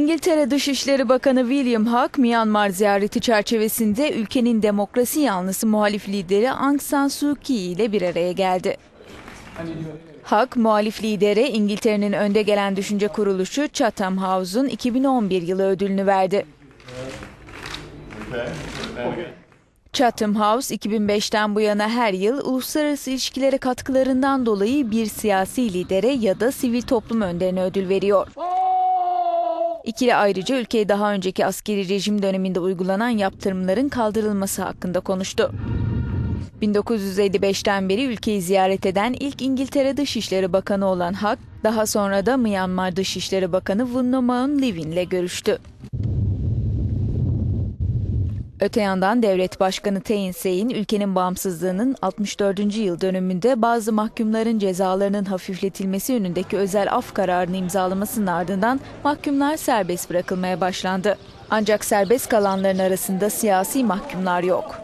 İngiltere Dışişleri Bakanı William Hague, Myanmar ziyareti çerçevesinde ülkenin demokrasi yanlısı muhalif lideri Aung San Suu Kyi ile bir araya geldi. Hague, muhalif lidere İngiltere'nin önde gelen düşünce kuruluşu Chatham House'un 2011 yılı ödülünü verdi. Chatham House 2005'ten bu yana her yıl uluslararası ilişkilere katkılarından dolayı bir siyasi lidere ya da sivil toplum önderine ödül veriyor. İkili ayrıca ülkeye daha önceki askeri rejim döneminde uygulanan yaptırımların kaldırılması hakkında konuştu. 1955'ten beri ülkeyi ziyaret eden ilk İngiltere Dışişleri Bakanı olan Hak, daha sonra da Myanmar Dışişleri Bakanı Wun Livin ile görüştü. Öte yandan devlet başkanı Thein Sein ülkenin bağımsızlığının 64. yıl dönümünde bazı mahkumların cezalarının hafifletilmesi yönündeki özel af kararını imzalamasının ardından mahkumlar serbest bırakılmaya başlandı. Ancak serbest kalanların arasında siyasi mahkumlar yok.